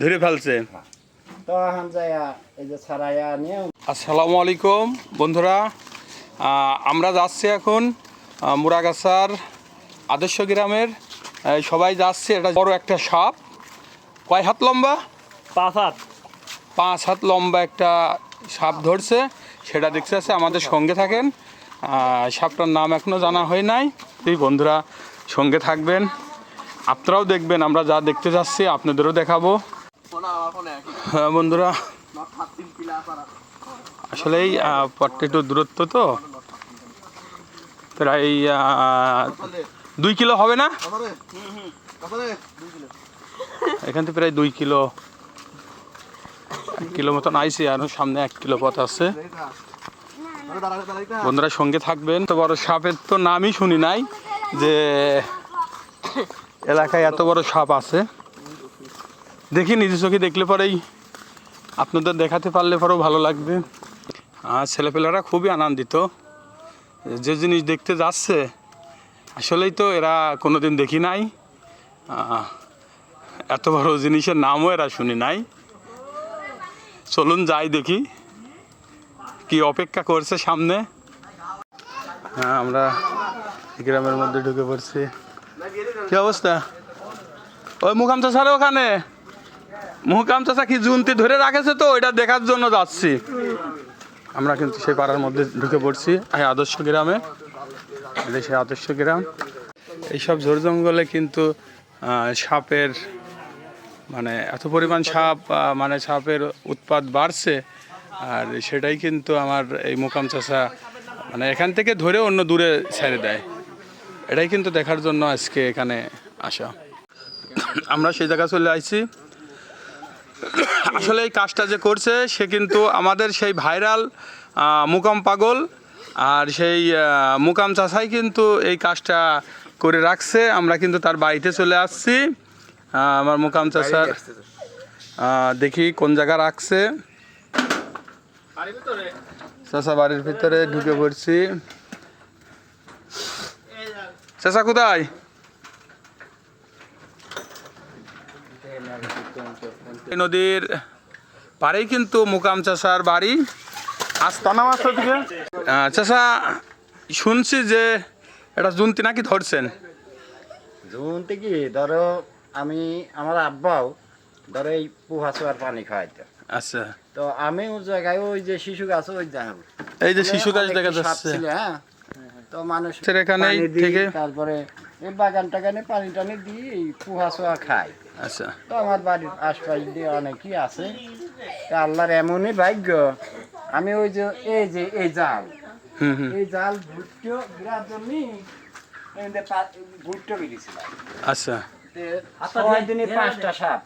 ধরে ফেলছে। আসসালামু আলাইকুম বন্ধুরা। আমরা যাচ্ছি এখন মুরাগাছার আদর্শ গ্রামের। সবাই যাচ্ছে এটা বড় একটা সাপ। কয় হাত লম্বা? পাঁচ হাত। পাঁচ হাত লম্বা একটা সাপ ধরছে সেটা দেখতে আছে আমাদের সঙ্গে থাকেন। সাপটার নাম এখনও জানা হয় নাই। এই বন্ধুরা সঙ্গে থাকবেন। আপনারাও দেখবেন আমরা যা দেখতে যাচ্ছি আপনাদেরও দেখাবো। হ্যাঁ বন্ধুরা। আসলে এই পথটা একটু দূরত্ব তো। প্রায় দুই কিলো হবে না? এখান থেকে প্রায় দুই কিলো। এক কিলো মতন আইসি, আর সামনে এক কিলো পথ আছে। বন্ধুরা, সঙ্গে থাকবেন। তো বড় সাপের তো নামই শুনি নাই যে এলাকায় এত বড় সাপ আছে। দেখি নিজে চোখে দেখলে পরেই। আপনাদের দেখাতে পারলে পরেও ভালো লাগবে। আর ছেলেপেলেরা খুবই আনন্দিত। যে জিনিস দেখতে যাচ্ছে, আসলেই তো এরা কোনোদিন দেখি নাই। এত বড় জিনিসের নামও এরা শুনি নাই। চলুন যাই দেখি কি অপেক্ষা করছে সামনে। হ্যাঁ আমরা গ্রামের মধ্যে ঢুকে পড়ছি। কি অবস্থা? ওই মুখাম চাষার ওখানে? মুখাম চাষা কি জুনতি ধরে রাখেছে তো? এটা দেখার জন্য যাচ্ছি। আমরা কিন্তু সেই পাড়ার মধ্যে ঢুকে পড়ছি, এই আদর্শ গ্রামে। সেই আদর্শ গ্রাম। এইসব ঝোড় জঙ্গলে কিন্তু সাপের মানে এত পরিমাণ সাপ মানে সাপের উৎপাদ বাড়ছে। আর সেটাই কিন্তু আমার এই মোকাম চাষা মানে এখান থেকে ধরে অন্য দূরে ছেড়ে দেয়। এটাই কিন্তু দেখার জন্য আজকে এখানে আসা। আমরা সেই জায়গায় চলে আসছি। আসলে এই কাজটা যে করছে সে কিন্তু আমাদের সেই ভাইরাল মুকাম পাগল আর সেই মুকাম চাষাই কিন্তু এই কাজটা করে রাখছে। আমরা কিন্তু তার বাড়িতে চলে আসছি। আমার মুকাম চাষার দেখি কোন জায়গা রাখছে। চাষা বাড়ির ভিতরে ঢুকে পড়ছি। চাষা কোথায়? এই নদীর পাড়েই কিন্তু মুকাম চাষার বাড়ি। আস্তানা মাছ থেকে চাষা শুনছি যে এটা জুন্তি নাকি ধরছেন? জুন থেকে ধরো আমি আমার আব্বাও ধরো এই পুহা চোয়ার পানি খাওয়াইতো। আচ্ছা। তো আমি ওই জায়গায় ওই যে শিশু গাছ ওই জায়গা এই যে শিশু গাছ দেখা যাচ্ছে। হ্যাঁ? তো মানুষ পানি দিই, থেকে- তারপরে এই বাগান টাগানে পানি টানি দিয়ে এই পুহা চোয়া খায় আচ্ছা। তো আমার বাড়ির আশপাশ দিয়ে অনেকই আছে। তা আল্লাহর এমনই ভাগ্য আমি ওই যে এই যে এই জাল। হুম হুম। এই জাল ভুট্টো বিরাট জন্যই ভুট্টো বেরিয়েছিলাম আচ্ছা। ছয় দিনে পাঁচটা সাপ।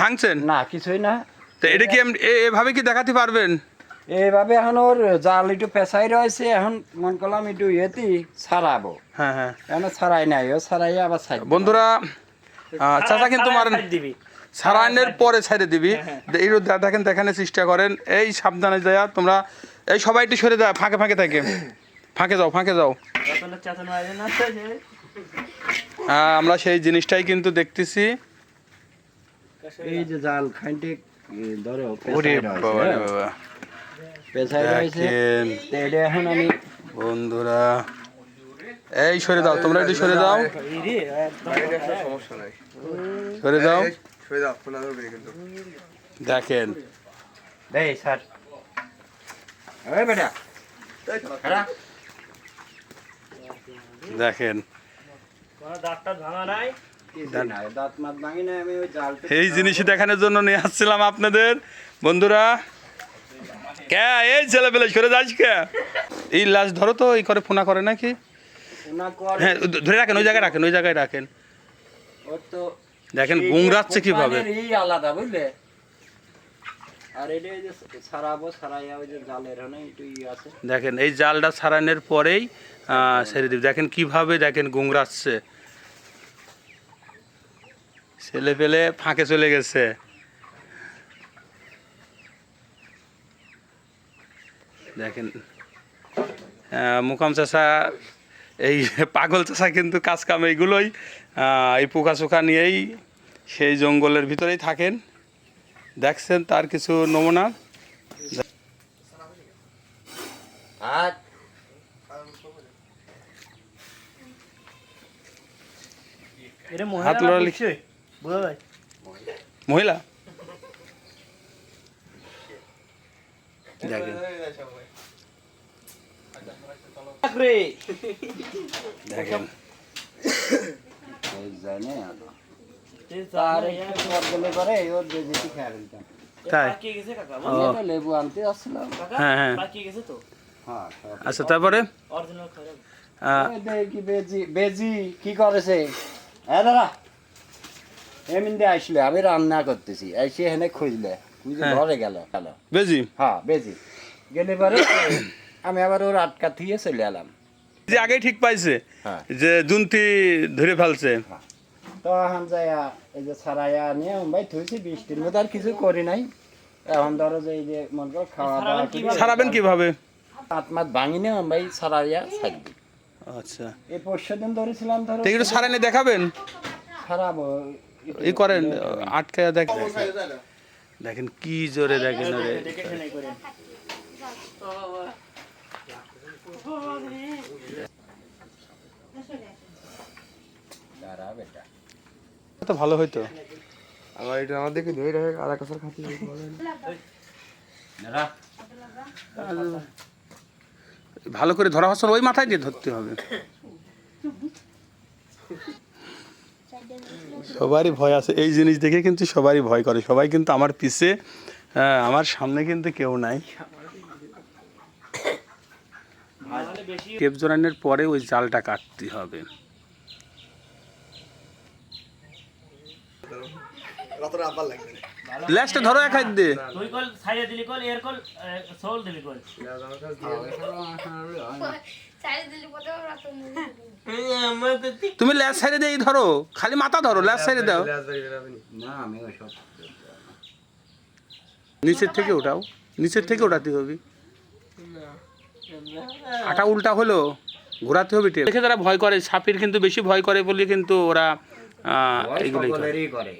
ভাঙছেন? না কিছুই না। তো এটা কি এম- এ- এভাবে কি দেখাতে পারবেন? এইভাবে এখন ওর জাল একটু পেঁচাই রয়েছে এখন মন করলাম একটু ইয়েতি ছাড়াবো। হ্যাঁ হ্যাঁ। এখন ছাড়াই নাই ও ছাড়াই আবার ছাড় বন্ধুরা চাচা কিন্তু মারেন। দিবি। সারায়নের পরে ছেড়ে দিবি। এই রোদ দেখেন দেখানোর চেষ্টা করেন। এই সাবধানে যায় তোমরা এই সবাই একটু সরে যায় ফাঁকে ফাঁকে থাকে। ফাঁকে যাও ফাঁকে যাও। আমরা সেই জিনিসটাই কিন্তু দেখতেছি। এই যে জাল খাইতে ধরো ওরে বাবা। রে। বাবা পেঁচাই রয়েছে তো এটা এখন আমি বন্ধুরা এই সরে দাও তোমরা একটু সরে দাও। সরে দাও। দেখেন। স্যার। দেখেন। কোনো দাঁতটা ভাঙা নাই। না, দাঁত মাত ভাঙি না আমি ওই জালটা এই জিনিসই দেখানোর জন্য নিয়ে আসছিলাম আপনাদের। বন্ধুরা কে? এই ছেলে পেলে সরে যাস কে? এই লাশ ধরো তো এই করে ফোনা করে নাকি? হ্যাঁ ধরে রাখেন ওই জায়গায় রাখেন ওই জায়গায় রাখেন। দেখেন গুংরাচ্ছে কীভাবে। আলাদা বুঝলে? আর এই যে সারাবো সারাইয়া ওই যে জালের হনে একটু ই আছে। দেখেন এই জালটা সারানোর পরেই ছেড়ে দিবে। দেখেন কীভাবে দেখেন গুংরাচ্ছে ছেলে পেলে ফাঁকে চলে গেছে। দেখেন মুকাম চাষা এই পাগল চাষা কিন্তু কাজ কাম এইগুলোই আহ, এই পোকা চোকা নিয়েই সেই জঙ্গলের ভিতরেই থাকেন। দেখছেন তার কিছু নমুনা? হাত লড়ালি- মহিলা? দেখেন। রে দেখেন। হ্যাঁ, হ্যাঁ। হ্যাঁ। আচ্ছা তারপরে? কি করেছে হ্যাঁ দাদা। এমনি আসলে আমি রান্না করতেছি। এসে হেনে খুঁজলে খুঁজে হ্যাঁ। ঘরে গেল গেল। বেজি? হ্যাঁ বেজি। গেলে পরে আমি আবার ওর আটকা থিয়ে চলে এলাম। যে আগেই ঠিক পাইছে হ্যাঁ। যে জুনতি ধরে ফেলছে। তো এখন যাইয়া এই যে সারাইয়া নিয়ে ভাই থুইছি বৃষ্টির মধ্যে আর কিছু করি নাই। এখন ধরো যে এই যে মনে করো খাওয়া দাওয়া সারাবেন। কীভাবে? হাত মাত ভাঙি নিয়ে ভাই সারাইয়া ছাড়বি। আচ্ছা। এই পরশু দিন ধরেছিলাম ধরো তো একটু সারানি দেখাবেন? খারাপ ই করেন আটকে দেখেন দেখেন কি জোরে দেখেন ওরে দেখে শুনে করেন দাঁড়া বেটা তো ভালো হইতো। আমার এটা আমার দেখে ধরে রাখে আর খাতি ভালো করে ধরা হচ্ছে ওই মাথায় দিয়ে ধরতে হবে। সবারই ভয় আছে এই জিনিস দেখে কিন্তু সবারই ভয় করে। সবাই কিন্তু আমার পিছে আমার সামনে কিন্তু কেউ নাই। কেপ জোরানোর পরে ওই জালটা কাটতে হবে। ল্যাসটা ধরো এক হাত দিয়ে। তুই কল সাইডে দিলি কল এর কল সোল দিলি কল। তুমি ল্যাস সাইডে দিয়ে ধরো খালি মাথা ধরো ল্যাস সাইডে দাও। না আমি ওইসব নিচের থেকে ওঠাও নিচের থেকে ওঠাতে হবে। আটা উল্টা হলো ঘোরাতে হবে টেপ। দেখে যারা ভয় করে সাপের কিন্তু বেশি ভয় করে বলে কিন্তু ওরা আহ, করে।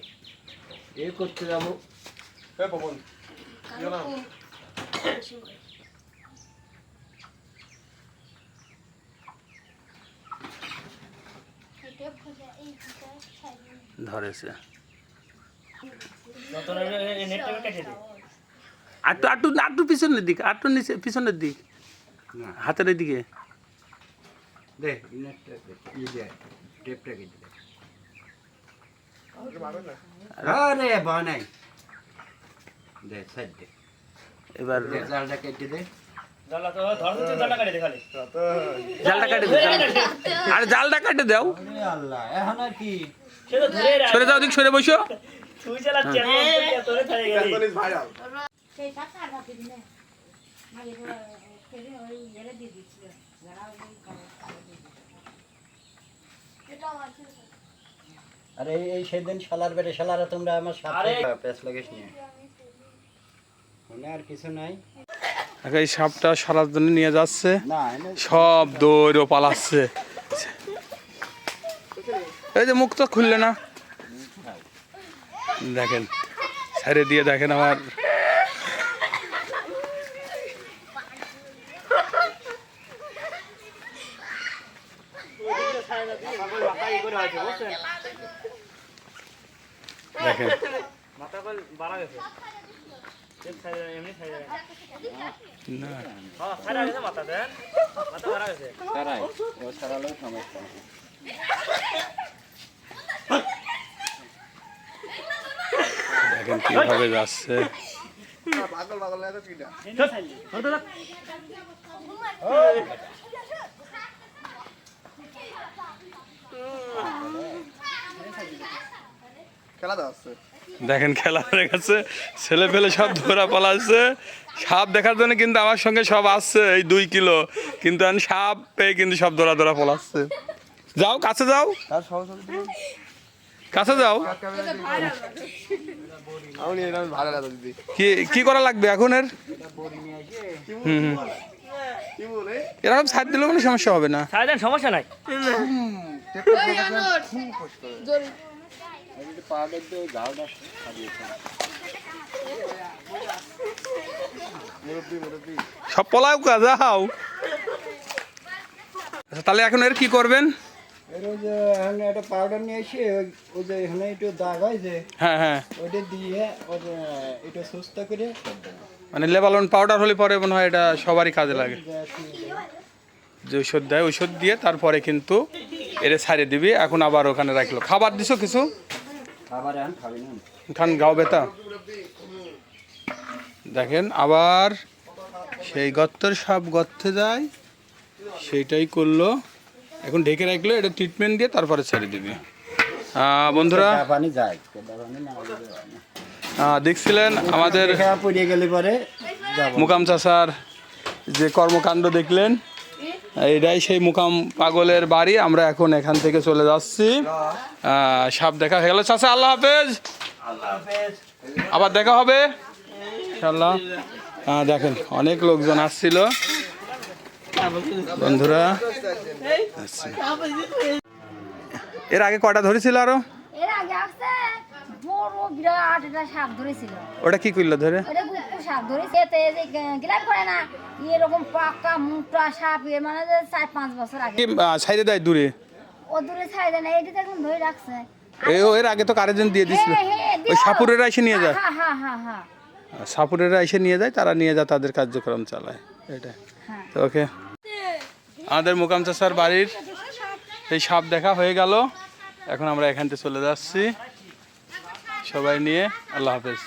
এ করতে যাব। ধরেছে। তখন নেটটাকে কেটে আটটু আটটু আটটু পিছনের দিক আটটু নিচে পিছনের দিক। হাতের দিকে দে ই টেপটা কেটে দে। আরে বানাই। দে সাইড দে। এবার দে, জালটা কেটে দে। জালটা কাটে দাও আর জালটা কাটে দাও। সরে যাও দিক সরে বসো। সেই ওই দিয়ে দিচ্ছিল আরে এই- সেদিন শালার বেড়ে শালারা তোমরা আমার সাথে আরে! লাগিস নিয়ে মনে আর কিছু নাই। এই সাপটা সারার জন্য নিয়ে যাচ্ছে। সব দৌড়ও পালাচ্ছে। এই যে মুখ তো খুললে না। দেখেন ছেড়ে দিয়ে দেখেন আমার মাথা ই করে আছে বুঝছেন দেখেন। মাথা কল বাড়া গেছে। দেখেন কীভাবে যাচ্ছে। পাগল পাগল লাগে কি না খেলা দাও আসছে দেখেন খেলা হয়ে গেছে ছেলে ফেলে সব ধরা পালাচ্ছে সাপ দেখার জন্য কিন্তু আমার সঙ্গে সব আসছে এই দুই কিলো। কিন্তু আমি সাপ পেয়ে কিন্তু সব ধরা ধরা পলাচ্ছে। যাও কাছে যাও। কাছে যাও। কি কি করা লাগবে এখন এর? এরকম সাইড দিলেও কোনো সমস্যা হবে না। সমস্যা নাই। সব পলাও কা যাও। আচ্ছা তাহলে এখন এর কি করবেন? এর ওই যে এখানে একটা পাউডার নিয়ে এসে ওই যে এখানে একটু দাগ হয় যে হ্যাঁ হ্যাঁ। ওইটা দিয়ে ওই একটু সুস্থ করে মানে লেবালন পাউডার হলে পরে মনে হয় এটা সবারই কাজে লাগে। যে ওষুধ দেয় ওষুধ দিয়ে তারপরে কিন্তু এরে ছাড়িয়ে দিবি এখন আবার ওখানে রাখল। খাবার দিছো কিছু? খান গাও বেতা। দেখেন আবার সেই গর্তের সব গর্তে যায় সেইটাই করল। এখন ঢেকে রাখল এটা ট্রিটমেন্ট দিয়ে তারপরে ছেড়ে দিবি। বন্ধুরা দেখছিলেন আমাদের মুকাম চাষার যে কর্মকাণ্ড দেখলেন এটাই সেই মুকাম পাগলের বাড়ি। আমরা এখন এখান থেকে চলে যাচ্ছি। সাপ দেখা হয়ে গেল। চাষা আল্লাহ হাফেজ। আবার দেখা হবে? ইনশাল্লাহ আহ, দেখেন অনেক লোকজন আসছিল। বন্ধুরা। এর আগে কটা ধরেছিল আরও? ওটা কি করল ধরে? সাপ ধরেছে এই যে করে না এরকম পাকা মোটা সাপ এর মানে যে চার পাঁচ বছর আগে। কি ছাইড়ে দেয় দূরে? ও দূরে দেয় না এইটা দেখুন ধরে রাখছে। এর আগে তো কারেজন দিয়ে দিছিল। ওই। সাপুরেরা এসে নিয়ে যায়। হ্যাঁ হ্যাঁ হ্যাঁ সাপুরেরা এসে নিয়ে যায় তারা নিয়ে যায় তাদের কার্যক্রম চালায়। এটা তো ওকে। আমাদের মুকাম চাষার বাড়ির সেই সাপ দেখা হয়ে গেল। এখন আমরা এখান থেকে চলে যাচ্ছি। সবাই নিয়ে আল্লাহ হাফেজ।